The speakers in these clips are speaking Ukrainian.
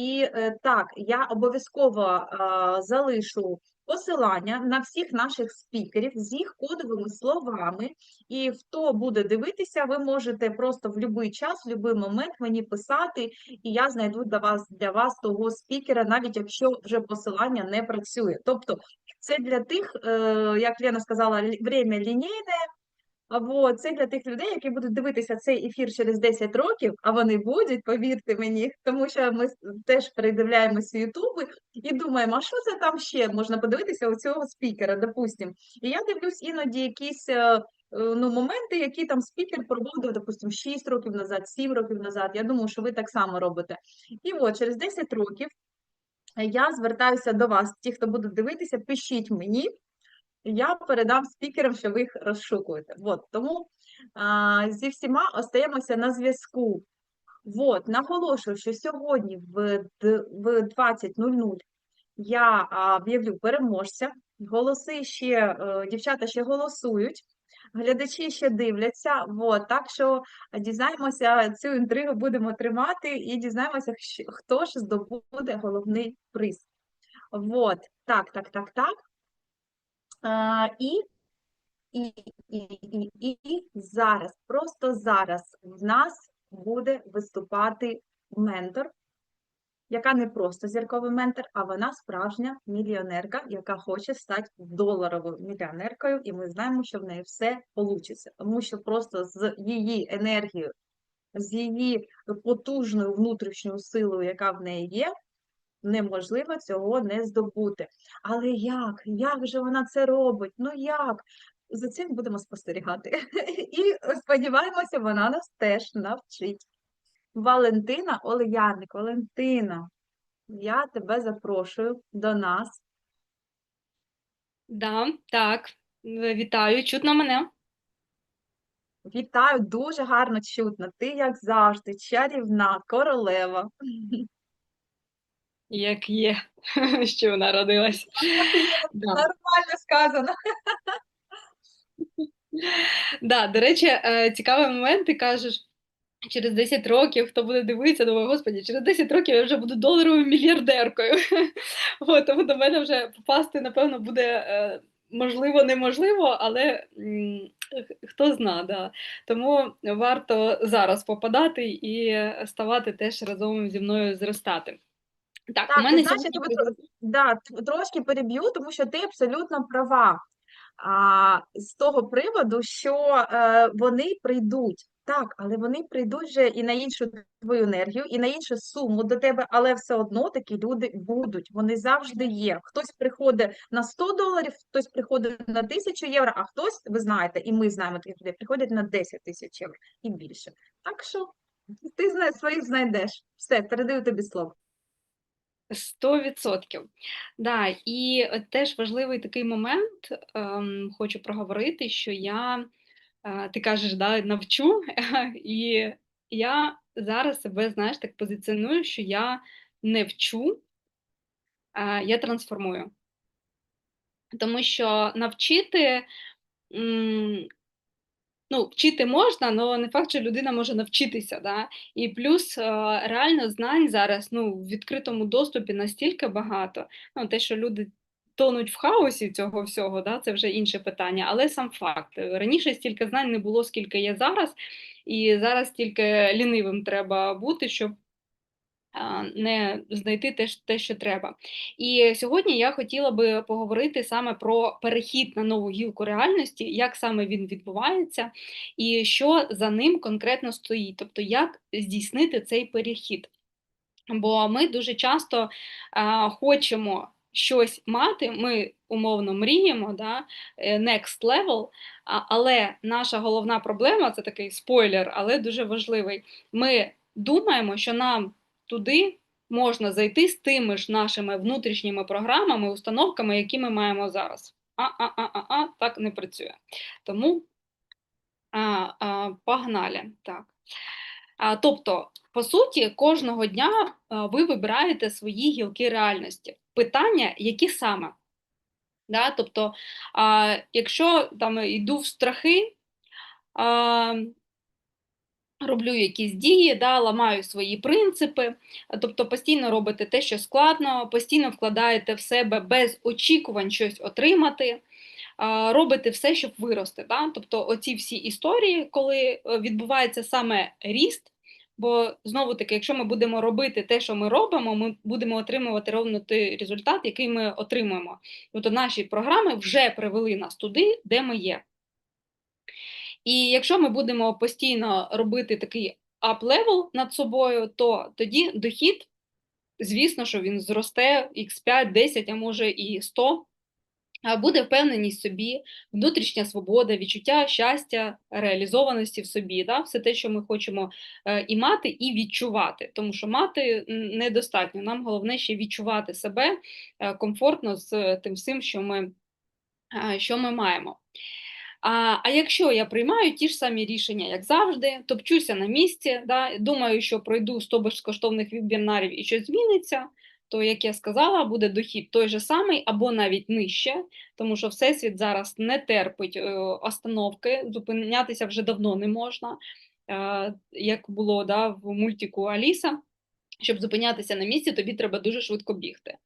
І е, так, я обов'язково е, залишу посилання на всіх наших спікерів з їх кодовими словами. І хто буде дивитися, ви можете просто в будь-який час, в будь-який момент мені писати, і я знайду для вас для вас того спікера, навіть якщо вже посилання не працює. Тобто, це для тих, е, як Лена сказала, время лінійне. А вот, це для тих людей, які будуть дивитися цей ефір через 10 років, а вони будуть, повірте мені, тому що ми теж передивляємося Ютуби і думаємо, а що це там ще можна подивитися у цього спікера, допустим. І я дивлюсь іноді якісь е, е, ну, моменти, які там спікер проводив, допустим, 6 років назад, 7 років назад. Я думаю, що ви так само робите. І от через 10 років я звертаюся до вас, ті, хто будуть дивитися, пишіть мені. Я передам спікерам, що ви їх розшукуєте. Вот, тому а, зі всіма остаємося на зв'язку. Вот, наголошую, що сьогодні в, в 20.00 я об'явлю переможця. Голоси ще, е, дівчата ще голосують, глядачі ще дивляться. Вот, так що дізнаємося, цю інтригу будемо тримати і дізнаємося, хто ж здобуде головний приз. Вот, так, так, так, так. І і, і, і, і, і зараз, просто зараз в нас буде виступати ментор, яка не просто зірковий ментор, а вона справжня мільйонерка, яка хоче стати доларовою мільйонеркою, і ми знаємо, що в неї все вийде, тому що просто з її енергією, з її потужною внутрішньою силою, яка в неї є, неможливо цього не здобути. Але як? Як же вона це робить? Ну як? За цим будемо спостерігати. І сподіваємося, вона нас теж навчить. Валентина Олеярник, Валентина, я тебе запрошую до нас. Да, так, вітаю, чутно мене? Вітаю, дуже гарно чутно. Ти, як завжди, чарівна королева. Як є, що народилась. Да. Нормально сказано. Да, до речі, е, цікавий момент, ти кажеш, через 10 років, хто буде дивитися, думаю, господі, через 10 років я вже буду доларовою мільярдеркою. От, тому до мене вже попасти, напевно, буде е, можливо, неможливо, але хто зна, да. Тому варто зараз попадати і ставати теж разом зі мною зростати. Так, у Так, мене ти знаєш, я тебе да, т- трошки переб'ю, тому що ти абсолютно права. А, з того приводу, що е, вони прийдуть. Так, але вони прийдуть вже і на іншу твою енергію, і на іншу суму до тебе, але все одно такі люди будуть. Вони завжди є. Хтось приходить на 100 доларів, хтось приходить на 1000 євро, а хтось, ви знаєте, і ми знаємо таких людей, приходять на 10 тисяч євро і більше. Так що ти зна- своїх знайдеш. Все, передаю тобі слово. Сто відсотків. Да, і е, теж важливий такий момент, ем, хочу проговорити, що я, е, ти кажеш, да, навчу, і я зараз себе, знаєш, так позиціоную, що я не вчу, а я трансформую. Тому що навчити, ну, вчити можна, але не факт, що людина може навчитися. Да? І плюс е, реально знань зараз ну, в відкритому доступі настільки багато. Ну, те, що люди тонуть в хаосі цього всього, да, це вже інше питання. Але сам факт. Раніше стільки знань не було, скільки є зараз, і зараз тільки лінивим треба бути, щоб не знайти те, те, що треба. І сьогодні я хотіла би поговорити саме про перехід на нову гілку реальності, як саме він відбувається, і що за ним конкретно стоїть, тобто як здійснити цей перехід. Бо ми дуже часто а, хочемо щось мати, ми умовно мріємо, да, е, next level, а, але наша головна проблема це такий спойлер, але дуже важливий. Ми думаємо, що нам туди можна зайти з тими ж нашими внутрішніми програмами, установками, які ми маємо зараз. А-а-а-а, так не працює. Тому а, а, погнали. Так. А, тобто, по суті, кожного дня ви вибираєте свої гілки реальності. Питання, які саме? Да? Тобто, а, якщо там йду в страхи, а, роблю якісь дії, да, ламаю свої принципи, тобто постійно робите те, що складно, постійно вкладаєте в себе без очікувань щось отримати. Робите все, щоб вирости. Да? Тобто, оці всі історії, коли е, відбувається саме ріст, бо знову таки, якщо ми будемо робити те, що ми робимо, ми будемо отримувати ровно той результат, який ми отримуємо. Тобто наші програми вже привели нас туди, де ми є. І якщо ми будемо постійно робити такий ап-левел над собою, то тоді дохід, звісно, що він зросте x5, 10, а може і 100. Буде впевненість собі, внутрішня свобода, відчуття щастя, реалізованості в собі, да? все те, що ми хочемо е, і мати, і відчувати. Тому що мати недостатньо. Нам головне ще відчувати себе е, комфортно з тим всім, що ми, е, що ми маємо. А а якщо я приймаю ті ж самі рішення, як завжди, топчуся на місці, да, думаю, що пройду 100 безкоштовних вебінарів і щось зміниться, то, як я сказала, буде дохід той же самий або навіть нижче, тому що Всесвіт зараз не терпить е, остановки, зупинятися вже давно не можна, е, як було да, в мультику Аліса. Щоб зупинятися на місці, тобі треба дуже швидко бігти.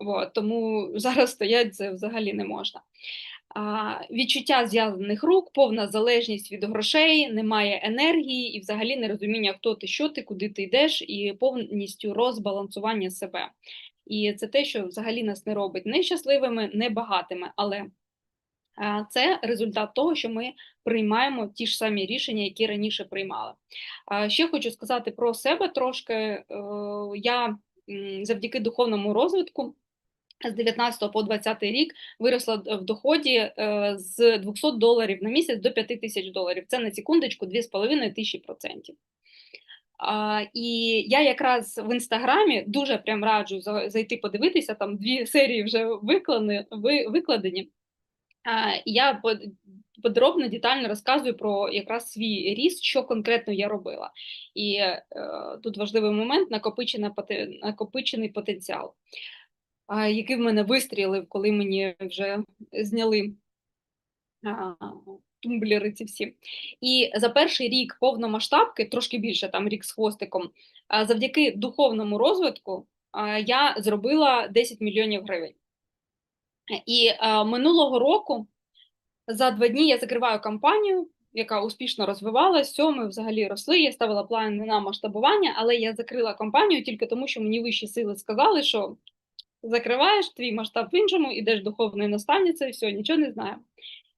От, тому зараз стоять це взагалі не можна відчуття зв'язаних рук, повна залежність від грошей, немає енергії і взагалі нерозуміння, хто ти, що ти, куди ти йдеш, і повністю розбалансування себе. І це те, що взагалі нас не робить не щасливими, не багатими, але це результат того, що ми приймаємо ті ж самі рішення, які раніше приймали. Ще хочу сказати про себе трошки. Е, я завдяки духовному розвитку з 19 по 20 рік виросла в доході е, з 200 доларів на місяць до 5 тисяч доларів. Це на секундочку 2,5 тисячі процентів. І я якраз в інстаграмі дуже прям раджу зайти подивитися, там дві серії вже викладені. викладені. Я подробно, детально розказую про якраз свій ріст, що конкретно я робила. І е, тут важливий момент накопичений потенціал який в мене вистрілив, коли мені вже зняли тумблери ці всі. І за перший рік повномасштабки, трошки більше, там рік з хвостиком, завдяки духовному розвитку я зробила 10 мільйонів гривень. І минулого року за два дні я закриваю кампанію. Яка успішно розвивалася, все, ми взагалі росли. Я ставила плани на масштабування, але я закрила компанію тільки тому, що мені вищі сили сказали, що закриваєш твій масштаб в іншому, ідеш духовною наставницею, все, нічого не знаю.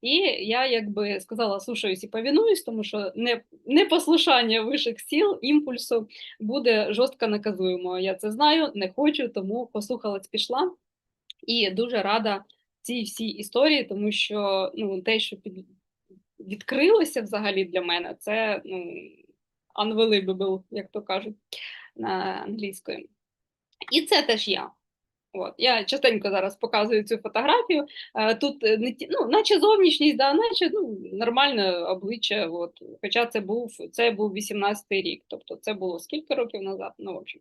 І я якби сказала, слушаюсь і повінуюсь, тому що не, непослушання вищих сіл, імпульсу буде жорстко наказуємо. Я це знаю, не хочу, тому послухалась, пішла. І дуже рада цій всій історії, тому що ну, те, що під... відкрилося взагалі для мене, це ну, unbelievable, як то кажуть на англійською. І це теж я. От я частенько зараз показую цю фотографію. Е, тут е, не ну, наче зовнішність, да, наче ну, нормальне обличчя. От. Хоча це був це був 18-й рік, тобто це було скільки років назад. Ну, в общем.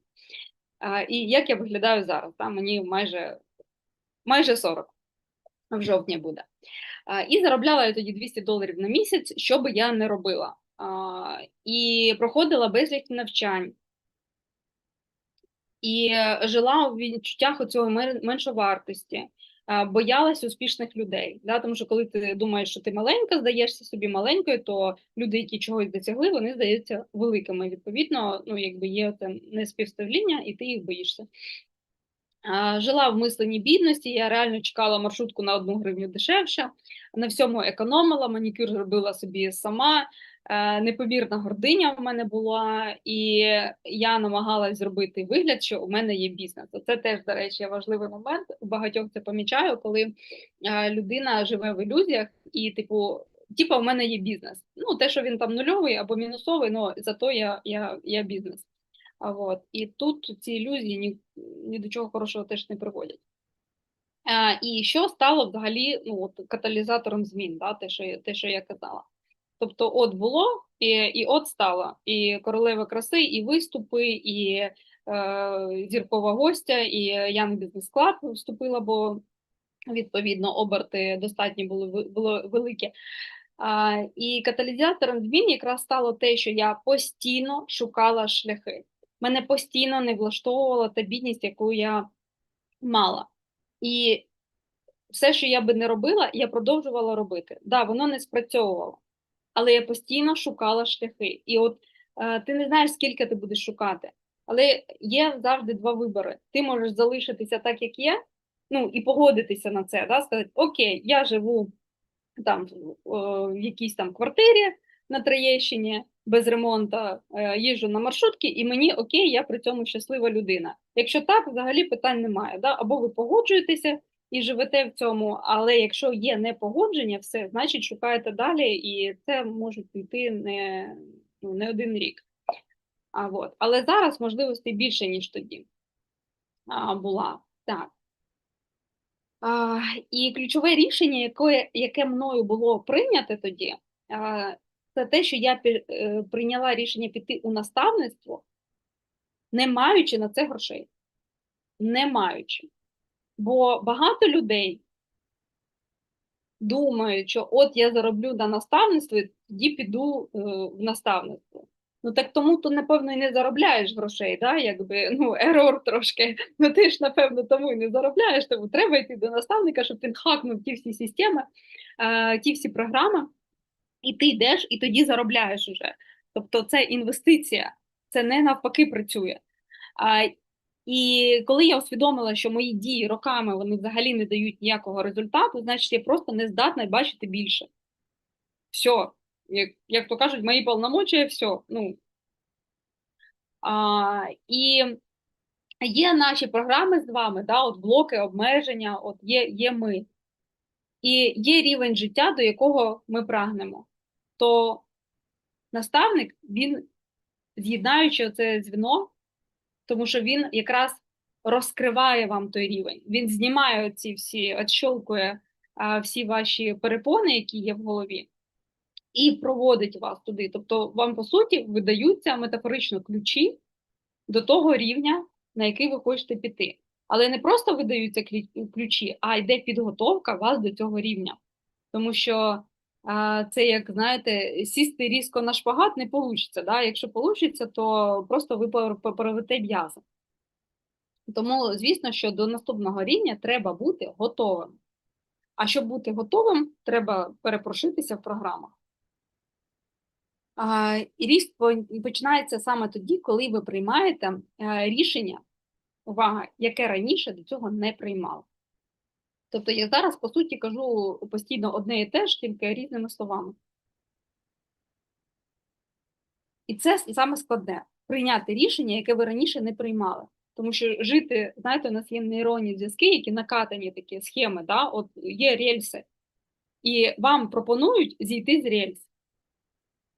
І як я виглядаю зараз? Да? Мені майже майже 40 в жовтні буде. І заробляла я тоді 200 доларів на місяць, що би я не робила. І проходила безліч навчань і е, жила у відчуттях оцього меншовартості, боялась успішних людей. Да? Тому що коли ти думаєш, що ти маленька, здаєшся собі маленькою, то люди, які чогось досягли, вони здаються великими. Відповідно, ну якби є це неспівставління, і ти їх боїшся. Жила в мисленні бідності, я реально чекала маршрутку на одну гривню дешевше, на всьому економила, манікюр робила собі сама, Е, непомірна гординя в мене була, і я намагалась зробити вигляд, що у мене є бізнес. Це теж, до речі, важливий момент. У багатьох це помічаю, коли е, людина живе в ілюзіях і, типу, типу, в мене є бізнес. Ну, те, що він там нульовий або мінусовий, ну зато я я, я бізнес. А от і тут ці ілюзії ні, ні до чого хорошого теж не приводять. А, І що стало взагалі ну, от, каталізатором змін, да, те, що те, що я казала. Тобто, от було і і от стало. І королева краси, і виступи, і е, зіркова гостя, і Young Business Club вступила, бо відповідно оберти достатні були було великі. А, і каталізатором змін якраз стало те, що я постійно шукала шляхи. Мене постійно не влаштовувала та бідність, яку я мала. І все, що я би не робила, я продовжувала робити. Да, воно не спрацьовувало, але я постійно шукала шляхи. І от е, ти не знаєш, скільки ти будеш шукати, але є завжди два вибори. Ти можеш залишитися так, як є, ну і погодитися на це, да, сказати, окей, я живу там в якійсь там квартирі на Троєщині без ремонту, е, їжджу на маршрутки, і мені окей, я при цьому щаслива людина. Якщо так, взагалі питань немає. Да? Або ви погоджуєтеся і живете в цьому, але якщо є непогодження, все, значить шукаєте далі, і це може йти не, ну, не один рік. А, от. Але зараз можливостей більше, ніж тоді а, була. Так. А, І ключове рішення, яке яке мною було прийнято тоді, а, це те, що я е, прийняла рішення піти у наставництво, не маючи на це грошей. Не маючи. Бо багато людей думають, що от я зароблю на наставництво, і тоді піду е, в наставництво. Ну так тому то, напевно, і не заробляєш грошей, да? якби ну, ерор трошки. Ну ти ж, напевно, тому і не заробляєш, тому треба йти до наставника, щоб він хакнув ті всі системи, е, ті всі програми, і ти йдеш, і тоді заробляєш уже. Тобто це інвестиція, це не навпаки працює. А, І коли я усвідомила, що мої дії роками вони взагалі не дають ніякого результату, значить я просто не здатна бачити більше. Все як як то кажуть, мої повномочия, все. Ну. А, І є наші програми з вами, да, от блоки обмеження, от є, є ми. І є рівень життя, до якого ми прагнемо. То наставник, він, з'єднаючи це дзвіно, тому що він якраз розкриває вам той рівень. Він знімає ці всі, відщолкує всі ваші перепони, які є в голові і проводить вас туди. Тобто, вам, по суті, видаються метафорично ключі до того рівня, на який ви хочете піти. Але не просто видаються ключі, а йде підготовка вас до цього рівня. Тому що а, це, як знаєте, сісти різко на шпагат не вийде. Да? Якщо вийде, то просто ви порвете м'ясо. Тому, звісно, що до наступного рівня треба бути готовим. А щоб бути готовим, треба перепрошитися в програмах. Ріст починається саме тоді, коли ви приймаєте е, рішення, увага, яке раніше до цього не приймали. Тобто я зараз, по суті, кажу постійно одне і те ж, тільки різними словами. І це саме складне прийняти рішення, яке ви раніше не приймали. Тому що жити, знаєте, у нас є нейронні зв'язки, які накатані такі схеми, да? от є рельси, і вам пропонують зійти з рельс.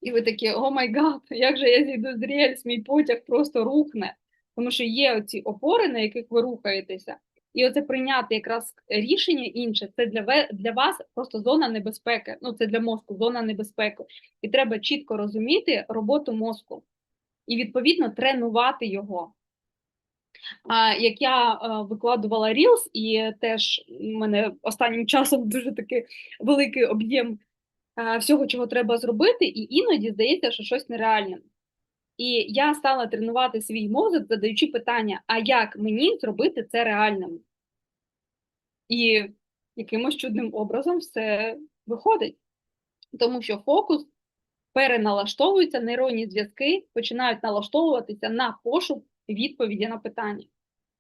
І ви такі, о май гад, як же я зійду з рельс, мій потяг просто рухне. Тому що є оці опори, на яких ви рухаєтеся, і оце прийняти якраз рішення інше, це для для вас просто зона небезпеки. Ну, це для мозку, зона небезпеки. І треба чітко розуміти роботу мозку і, відповідно, тренувати його. А, Як я а, викладувала Reels, і теж у мене останнім часом дуже такий великий об'єм всього, чого треба зробити, і іноді здається, що щось нереальне. І я стала тренувати свій мозок, задаючи питання: а як мені зробити це реальним? І якимось чудним образом все виходить. Тому що фокус переналаштовується, нейронні зв'язки починають налаштовуватися на пошук відповіді на питання.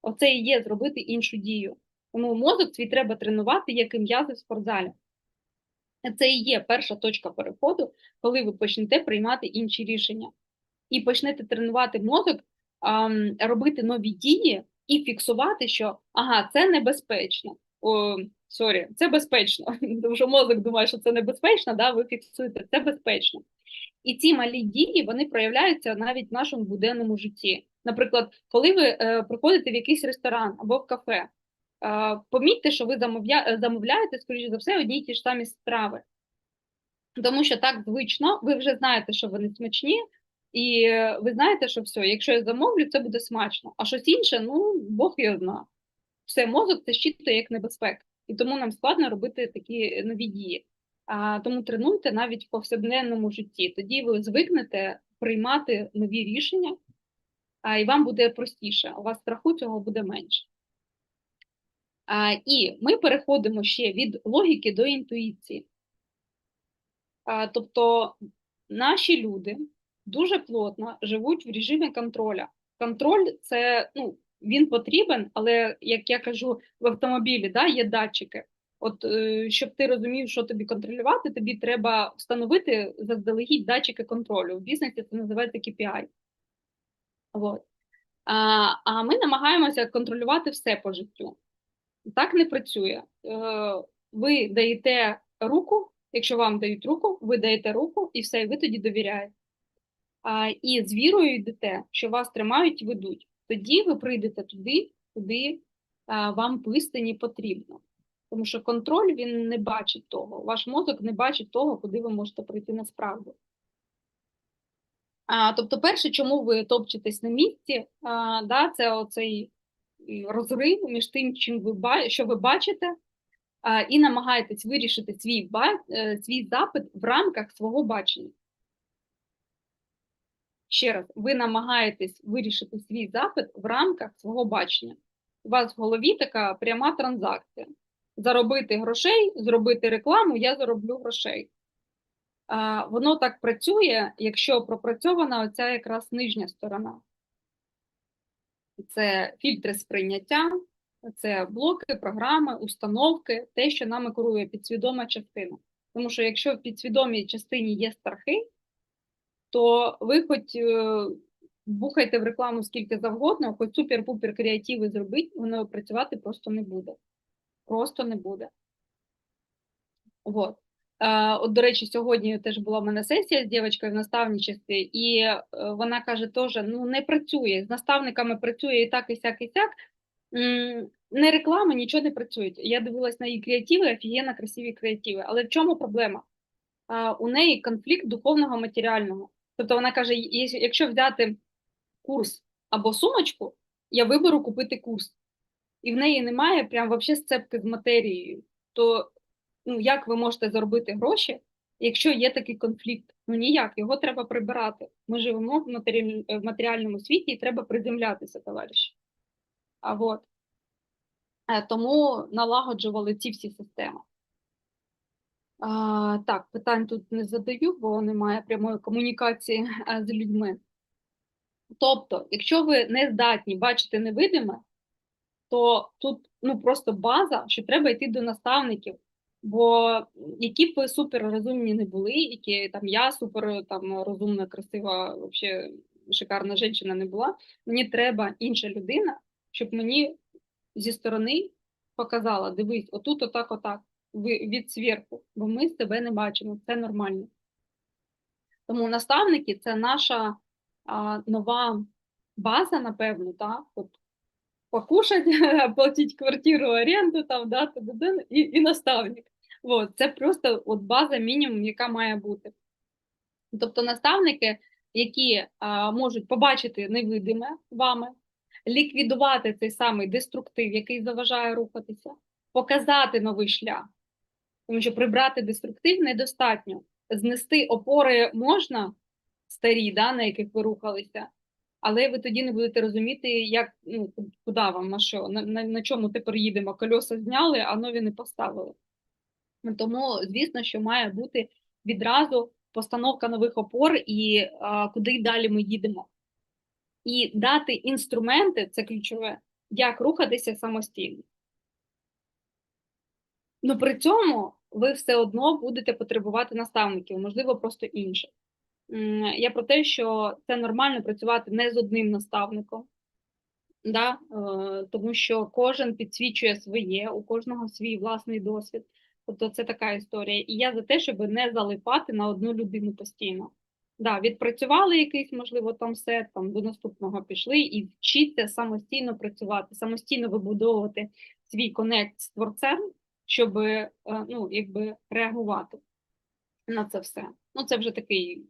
Оце і є зробити іншу дію. Тому мозок свій треба тренувати, як і м'язи в спортзалі. Це і є перша точка переходу, коли ви почнете приймати інші рішення. І почнете тренувати мозок, робити нові дії і фіксувати, що ага, це небезпечно. О, сорі, це безпечно. Тому що мозок думає, що це небезпечно, да, ви фіксуєте це безпечно. І ці малі дії вони проявляються навіть в нашому буденному житті. Наприклад, коли ви е, приходите в якийсь ресторан або в кафе, помітьте, що ви замовляєте, скоріш за все, одні й ті ж самі страви. Тому що так звично, ви вже знаєте, що вони смачні, і ви знаєте, що все, якщо я замовлю, це буде смачно. А щось інше, ну, Бог його знає. Все, мозок це щитує як небезпека. І тому нам складно робити такі нові дії. А, тому тренуйте навіть в повсякденному житті. Тоді ви звикнете приймати нові рішення, а, і вам буде простіше. У вас страху цього буде менше. А, і ми переходимо ще від логіки до інтуїції. А, тобто наші люди дуже плотно живуть в режимі контроля. Контроль це ну, він потрібен, але як я кажу в автомобілі, да, є датчики. От е, щоб ти розумів, що тобі контролювати, тобі треба встановити заздалегідь датчики контролю. В бізнесі це називається KPI. От. А, а ми намагаємося контролювати все по життю. Так не працює. Е, Ви даєте руку, якщо вам дають руку, ви даєте руку і все, і ви тоді довіряєте. І з вірою йдете, що вас тримають і ведуть. Тоді ви прийдете туди, куди вам пистині потрібно. Тому що контроль він не бачить того. Ваш мозок не бачить того, куди ви можете прийти насправді. А, Тобто, перше, чому ви топчетесь на місці, а, да, це оцей розрив між тим, чим ви що ви бачите, а, і намагаєтесь вирішити свій, е, свій запит в рамках свого бачення. Ще раз, ви намагаєтесь вирішити свій запит в рамках свого бачення. У вас в голові така пряма транзакція. Заробити грошей, зробити рекламу, я зароблю грошей. А, Воно так працює, якщо пропрацьована оця якраз нижня сторона. Це фільтри сприйняття, це блоки, програми, установки, те, що нами керує підсвідома частина. Тому що якщо в підсвідомій частині є страхи, то ви хоч е, бухайте в рекламу скільки завгодно, хоч супер-пупер креативи зробіть, воно працювати просто не буде. Просто не буде. От. От, до речі, сьогодні теж була в мене сесія з дівчинкою в наставничестві, і е, вона каже, теж ну не працює. З наставниками працює і так, і сяк, і сяк. Не реклама, нічого не працює. Я дивилась на її креативи, офігенно красиві креативи. Але в чому проблема? У неї конфлікт духовного матеріального. Тобто вона каже: якщо взяти курс або сумочку, я виберу купити курс. І в неї немає прям вообще сцепки з матерією. То ну, як ви можете заробити гроші, якщо є такий конфлікт? Ну ніяк, його треба прибирати. Ми живемо в матері- в матеріальному світі і треба приземлятися, товариші. А от. Е, Тому налагоджували ці всі системи. А, так, питань тут не задаю, бо немає прямої комунікації з людьми. Тобто, якщо ви не здатні бачити невидиме, то тут ну, просто база, що треба йти до наставників. Бо які б ви суперрозумні не були, які там я супер там розумна, красива, вообще шикарна жінка не була, мені треба інша людина, щоб мені зі сторони показала: дивись, отут, отак, отак, від зверху, бо ми з тебе не бачимо, це нормально. Тому наставники це наша а, нова база, напевно, так? От покушать, оплатить квартиру, оренду, там, да, і, і наставник. От, це просто от база мінімум, яка має бути. Тобто наставники, які а, можуть побачити невидиме вами, ліквідувати цей самий деструктив, який заважає рухатися, показати новий шлях. Тому що прибрати деструктив недостатньо. Знести опори можна старі, да, на яких ви рухалися, але ви тоді не будете розуміти, як, ну, куди вам, на що, на, на, на чому тепер їдемо. Кольоса зняли, а нові не поставили. Тому, звісно, що має бути відразу постановка нових опор і а, куди далі ми їдемо. І дати інструменти це ключове, як рухатися самостійно. Ну при цьому ви все одно будете потребувати наставників, можливо, просто інших. Я про те, що це нормально працювати не з одним наставником, да? е, тому що кожен підсвічує своє, у кожного свій власний досвід. Тобто це така історія. І я за те, щоб не залипати на одну людину постійно. Да, відпрацювали якийсь, можливо, там сет, там до наступного пішли і вчіться самостійно працювати, самостійно вибудовувати свій конект з творцем, щоб е, ну, якби реагувати на це все. Ну, це вже такий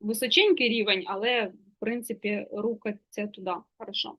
височенький рівень, але в принципі рухатися туди. Хорошо.